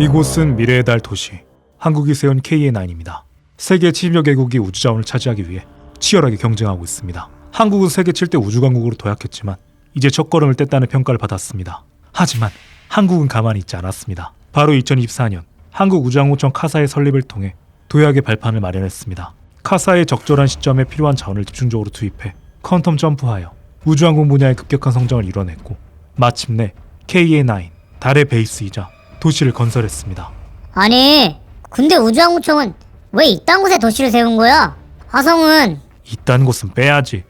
이곳은 미래의 달 도시 한국이 세운 KA9입니다. 세계 70여 개국이 우주 자원을 차지하기 위해 치열하게 경쟁하고 있습니다. 한국은 세계 7대 우주 강국으로 도약했지만 이제 첫걸음을 뗐다는 평가를 받았습니다. 하지만 한국은 가만히 있지 않았습니다. 바로 2024년 한국우주항공청 카사의 설립을 통해 도약의 발판을 마련했습니다. 카사의 적절한 시점에 필요한 자원을 집중적으로 투입해 퀀텀 점프하여 우주항공 분야의 급격한 성장을 이뤄냈고 마침내 KA9 달의 베이스이자 도시를 건설했습니다. 아니, 근데 우주항공청은 왜 이딴 곳에 도시를 세운 거야? 화성은 이딴 곳은 빼야지.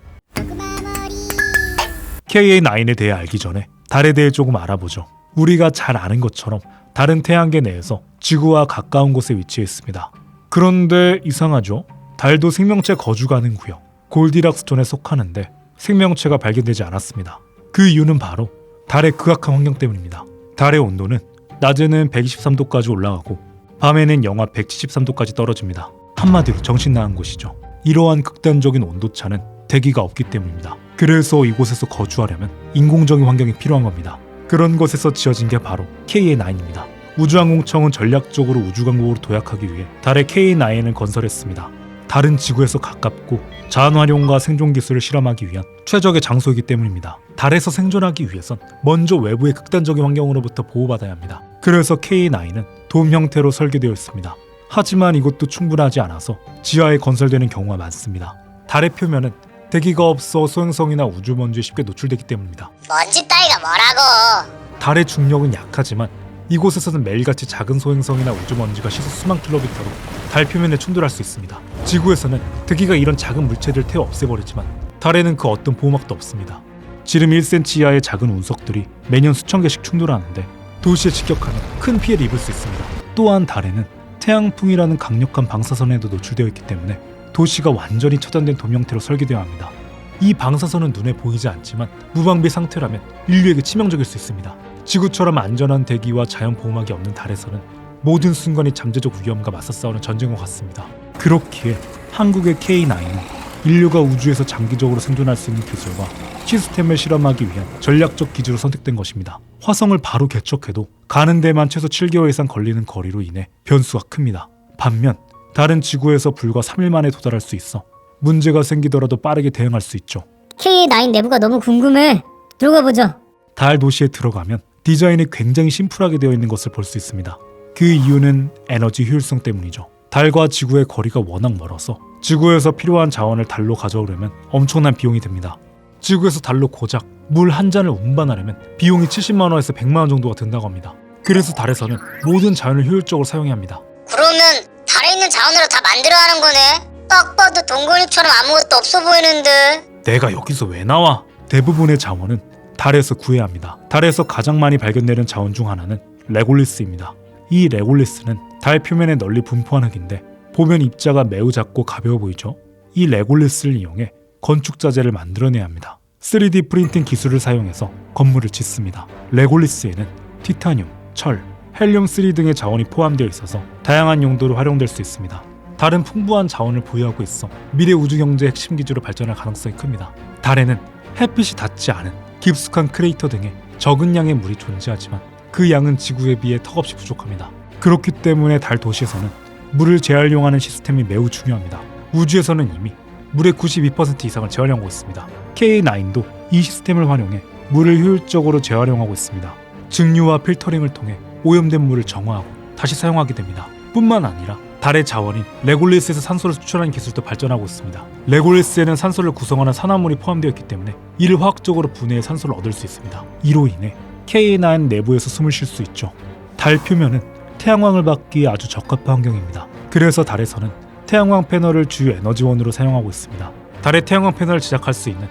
KA9에 대해 알기 전에 달에 대해 조금 알아보죠. 우리가 잘 아는 것처럼 달은 태양계 내에서 지구와 가까운 곳에 위치해 있습니다. 그런데 이상하죠? 달도 생명체 거주 가능 구역 골디락스 존에 속하는데 생명체가 발견되지 않았습니다. 그 이유는 바로 달의 극악한 환경 때문입니다. 달의 온도는 낮에는 123도까지 올라가고 밤에는 영하 173도까지 떨어집니다. 한마디로 정신 나간 곳이죠. 이러한 극단적인 온도차는 대기가 없기 때문입니다. 그래서 이곳에서 거주하려면 인공적인 환경이 필요한 겁니다. 그런 것에서 지어진 게 바로 KA9입니다. 우주항공청은 전략적으로 우주강국으로 도약하기 위해 달의 KA9을 건설했습니다. 달은 지구에서 가깝고 자원 활용과 생존 기술을 실험하기 위한 최적의 장소이기 때문입니다. 달에서 생존하기 위해선 먼저 외부의 극단적인 환경으로부터 보호받아야 합니다. 그래서 K9은 돔 형태로 설계되어 있습니다. 하지만 이것도 충분하지 않아서 지하에 건설되는 경우가 많습니다. 달의 표면은 대기가 없어 소행성이나 우주 먼지에 쉽게 노출되기 때문입니다. 먼지 따위가 뭐라고? 달의 중력은 약하지만 이곳에서는 매일같이 작은 소행성이나 우주먼지가 시속 수만 킬로미터로 달 표면에 충돌할 수 있습니다. 지구에서는 대기가 이런 작은 물체들을 태워 없애버리지만 달에는 그 어떤 보호막도 없습니다. 지름 1cm 이하의 작은 운석들이 매년 수천 개씩 충돌하는데 도시에 직격하면 큰 피해를 입을 수 있습니다. 또한 달에는 태양풍이라는 강력한 방사선에도 노출되어 있기 때문에 도시가 완전히 차단된 돔 형태로 설계되어야 합니다. 이 방사선은 눈에 보이지 않지만 무방비 상태라면 인류에게 치명적일 수 있습니다. 지구처럼 안전한 대기와 자연 보호막이 없는 달에서는 모든 순간이 잠재적 위험과 맞서 싸우는 전쟁과 같습니다. 그렇기에 한국의 K9은 인류가 우주에서 장기적으로 생존할 수 있는 기술과 시스템을 실험하기 위한 전략적 기지로 선택된 것입니다. 화성을 바로 개척해도 가는 데만 최소 7개월 이상 걸리는 거리로 인해 변수가 큽니다. 반면 달은 지구에서 불과 3일 만에 도달할 수 있어 문제가 생기더라도 빠르게 대응할 수 있죠. K9 내부가 너무 궁금해. 들어가 보자. 달 도시에 들어가면 디자인이 굉장히 심플하게 되어 있는 것을 볼 수 있습니다. 그 이유는 에너지 효율성 때문이죠. 달과 지구의 거리가 워낙 멀어서 지구에서 필요한 자원을 달로 가져오려면 엄청난 비용이 듭니다. 지구에서 달로 고작 물 한 잔을 운반하려면 비용이 70만 원에서 100만 원 정도가 든다고 합니다. 그래서 달에서는 모든 자원을 효율적으로 사용해야 합니다. 그러면 달에 있는 자원으로 다 만들어 하는 거네. 딱 봐도 동굴처럼 아무것도 없어 보이는데. 내가 여기서 왜 나와? 대부분의 자원은 달에서 구해야 합니다. 달에서 가장 많이 발견되는 자원 중 하나는 레골리스입니다. 이 레골리스는 달 표면에 널리 분포한 흙인데 보면 입자가 매우 작고 가벼워 보이죠? 이 레골리스를 이용해 건축 자재를 만들어내야 합니다. 3D 프린팅 기술을 사용해서 건물을 짓습니다. 레골리스에는 티타늄, 철, 헬륨 3 등의 자원이 포함되어 있어서 다양한 용도로 활용될 수 있습니다. 달은 풍부한 자원을 보유하고 있어 미래 우주 경제 핵심 기지로 발전할 가능성이 큽니다. 달에는 햇빛이 닿지 않은 깊숙한 크레이터 등의 적은 양의 물이 존재하지만 그 양은 지구에 비해 턱없이 부족합니다. 그렇기 때문에 달 도시에서는 물을 재활용하는 시스템이 매우 중요합니다. 우주에서는 이미 물의 92% 이상을 재활용하고 있습니다. K9도 이 시스템을 활용해 물을 효율적으로 재활용하고 있습니다. 증류와 필터링을 통해 오염된 물을 정화하고 다시 사용하게 됩니다. 뿐만 아니라 달의 자원인 레골리스에서 산소를 추출하는 기술도 발전하고 있습니다. 레골리스에는 산소를 구성하는 산화물이 포함되어 있기 때문에 이를 화학적으로 분해해 산소를 얻을 수 있습니다. 이로 인해 K9 내부에서 숨을 쉴 수 있죠. 달 표면은 태양광을 받기에 아주 적합한 환경입니다. 그래서 달에서는 태양광 패널을 주요 에너지원으로 사용하고 있습니다. 달의 태양광 패널을 제작할 수 있는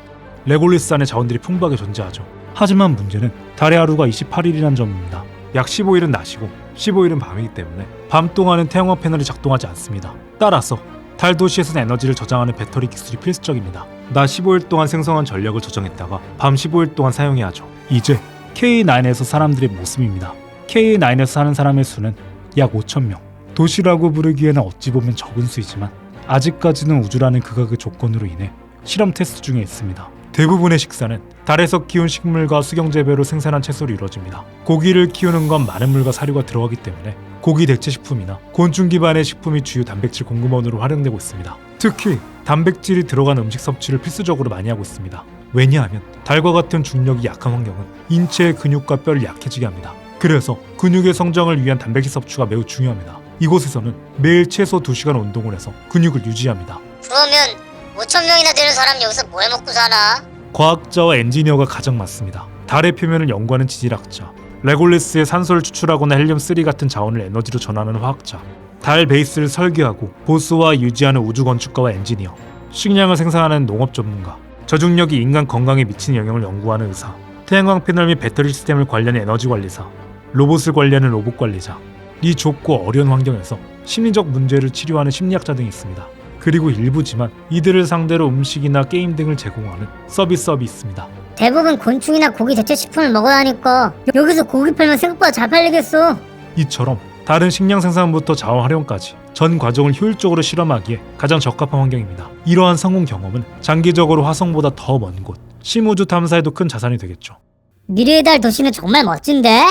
레골리스 안의 자원들이 풍부하게 존재하죠. 하지만 문제는 달의 하루가 28일이란 점입니다. 약 15일은 낮이고 15일은 밤이기 때문에 밤 동안은 태양광 패널이 작동하지 않습니다. 따라서 달 도시에서는 에너지를 저장하는 배터리 기술이 필수적입니다. 낮 15일 동안 생성한 전력을 저장했다가 밤 15일 동안 사용해야 하죠. 이제 K9에서 사람들의 모습입니다. K9에서 사는 사람의 수는 약 5천 명. 도시라고 부르기에는 어찌 보면 적은 수이지만 아직까지는 우주라는 극악의 조건으로 인해 실험 테스트 중에 있습니다. 대부분의 식사는 달에서 키운 식물과 수경 재배로 생산한 채소로 이루어집니다. 고기를 키우는 건 많은 물과 사료가 들어가기 때문에 고기 대체 식품이나 곤충 기반의 식품이 주요 단백질 공급원으로 활용되고 있습니다. 특히 단백질이 들어간 음식 섭취를 필수적으로 많이 하고 있습니다. 왜냐하면 달과 같은 중력이 약한 환경은 인체의 근육과 뼈를 약해지게 합니다. 그래서 근육의 성장을 위한 단백질 섭취가 매우 중요합니다. 이곳에서는 매일 최소 2시간 운동을 해서 근육을 유지합니다. 그러면 5천 명이나 되는 사람 여기서 뭐 해 먹고 사나? 과학자와 엔지니어가 가장 많습니다. 달의 표면을 연구하는 지질학자, 레골리스의 산소를 추출하거나 헬륨3 같은 자원을 에너지로 전환하는 화학자, 달 베이스를 설계하고 보수와 유지하는 우주 건축가와 엔지니어, 식량을 생산하는 농업 전문가, 저중력이 인간 건강에 미치는 영향을 연구하는 의사, 태양광 패널 및 배터리 시스템을 관리하는 에너지 관리사, 로봇을 관리하는 로봇 관리자, 이 좁고 어려운 환경에서 심리적 문제를 치료하는 심리학자 등이 있습니다. 그리고 일부지만 이들을 상대로 음식이나 게임 등을 제공하는 서비스업이 있습니다. 대부분 곤충이나 고기 대체 식품을 먹어야 하니까 여기서 고기 팔면 생각보다 잘 팔리겠어. 이처럼 다른 식량 생산부터 자원 활용까지 전 과정을 효율적으로 실험하기에 가장 적합한 환경입니다. 이러한 성공 경험은 장기적으로 화성보다 더 먼 곳, 심우주 탐사에도 큰 자산이 되겠죠. 미래의 달 도시는 정말 멋진데?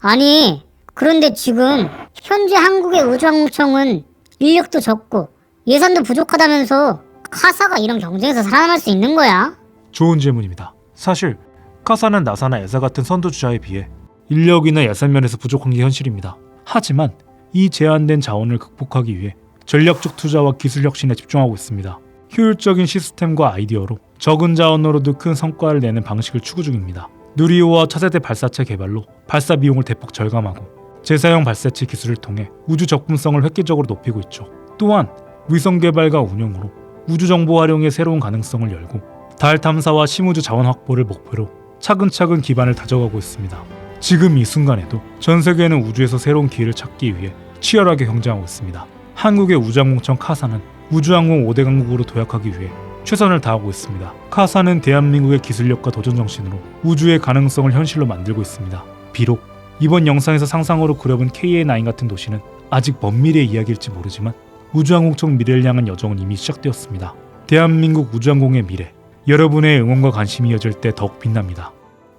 아니, 그런데 지금 현재 한국의 우주항공청은 인력도 적고 예산도 부족하다면서 카사가 이런 경쟁에서 살아남을 수 있는 거야? 좋은 질문입니다. 사실 카사는 나사나 에사 같은 선두 주자에 비해 인력이나 예산 면에서 부족한 게 현실입니다. 하지만 이 제한된 자원을 극복하기 위해 전략적 투자와 기술 혁신에 집중하고 있습니다. 효율적인 시스템과 아이디어로 적은 자원으로도 큰 성과를 내는 방식을 추구 중입니다. 누리호와 차세대 발사체 개발로 발사 비용을 대폭 절감하고 재사용 발사체 기술을 통해 우주 접근성을 획기적으로 높이고 있죠. 또한 위성 개발과 운영으로 우주 정보 활용의 새로운 가능성을 열고 달 탐사와 심우주 자원 확보를 목표로 차근차근 기반을 다져가고 있습니다. 지금 이 순간에도 전 세계는 우주에서 새로운 기회를 찾기 위해 치열하게 경쟁하고 있습니다. 한국의 우주항공청 카사는 우주항공 5대 강국으로 도약하기 위해 최선을 다하고 있습니다. 카사는 대한민국의 기술력과 도전 정신으로 우주의 가능성을 현실로 만들고 있습니다. 비록 이번 영상에서 상상으로 그려본 KA9 같은 도시는 아직 먼 미래의 이야기일지 모르지만 우주항공청 미래를 향한 여정은 이미 시작되었습니다. 대한민국 우주항공의 미래, 여러분의 응원과 관심이 이어질 때 더욱 빛납니다.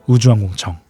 우주항공청